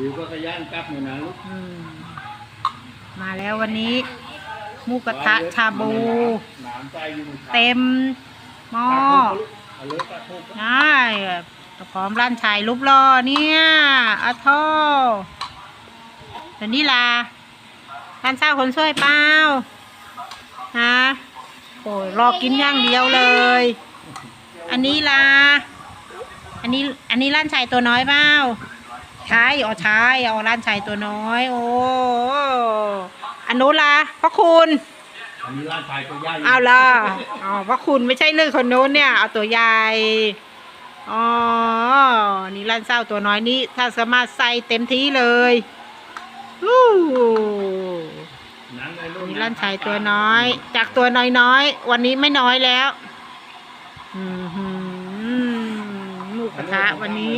บิวก็ขยันกลับหน่อยนะลูกอืมมาแล้ววันนี้หมูกระทะชาบู หนามใจอยู่เต็มหม้อเอาเลยปลาทูใช่พร้อมร้านชายรูปรอเนี่ยอะโทเดี๋ยวนี้ลาร้านเศร้าคนช่วยเปล่าฮะโอ้ยรอกินอย่างเดียวเลย อันนี้ลา อันนี้ อันนี้ร้านชายตัวน้อยเปล่า ใช่อ๋อใช่เอาร้านชายตัวน้อย โอ้อันนู้นล่ะพระคุณอันนี้ร้านชายตัวใหญ่เอาล่ะอ๋อพระคุณไม่ใช่เรื่องคนโน้นเนี่ยเอาตัวใหญ่อ๋อนี่ร้านเศร้าตัวน้อยนี้ ถ้าสามารถใส่เต็มที่เลยวู้หนังเลยลูกนี่ร้านชายตัวน้อย จากตัวน้อยๆวันนี้ไม่น้อยแล้วอือหือหมูกระทะวันนี้